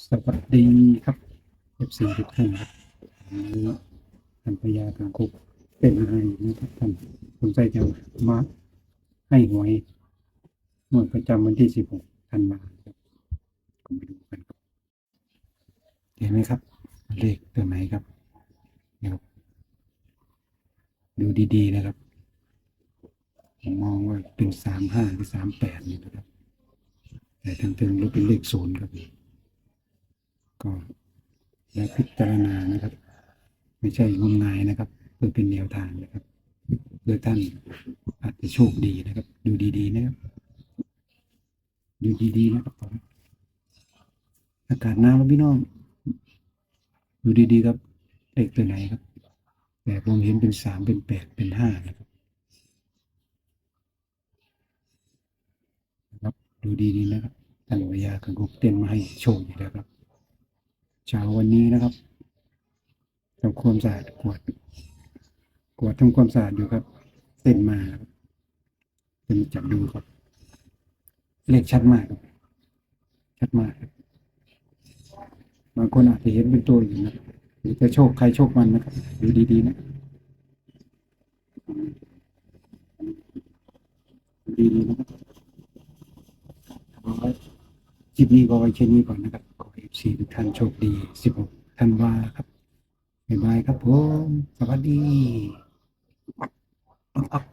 สวัสดีครับเอฟซีทุกท่านครับท่านพญากังคุกเป็นอะไรนะครับท่านสนใจจะมาให้หวยงวดประจำวันที่16ธันวาครับก็มาดูกันครับเห็นไหมครับ เลขตัวไหนครับเดี๋ยวดูดีๆนะครับผมมองว่าเป็นสามห้าหรือสามแปดนี่นะครับ แต่ทางเติงลบเป็นเลขศูนย์ครับ ก็และพิจารณานะครับ ไม่ใช่งมงายนะครับ เพื่อเป็นแนวทางนะครับเพื่อท่านอาจจะโชคดีนะครับ ดูดีๆนะครับดูดีๆนะครับผมอากาศหนาวครับพี่น้อง ดูดีๆครับเลขตัวไหนครับ แต่ผมเห็นเป็นสามเป็นแปดเป็นห้านะครับครับ ดูดีๆนะครับท่านวิยากังกุกเต้นมาให้โชคอยู่แล้วครับ เช้าวันนี้นะครับทำความสะอาดกวด กวดทำความสะอาดอยู่ครับเต้นมาครับเป็นจับดูครับ เลขชัดมากครับ ชัดมากครับบางคนอาจจะเห็นเป็นตัวอยู่นะหรือจะโชคใครโชคมันนะครับดูดีๆนะดูดีๆนะครับเอาไว้คลิปนี้ก็ไว้แค่นี้ก่อนนะครับ 14ทุกท่านโชคดี 16ธันวาครับบ๊ายบายครับผม สวัสดีอัพอัพอัพอัพ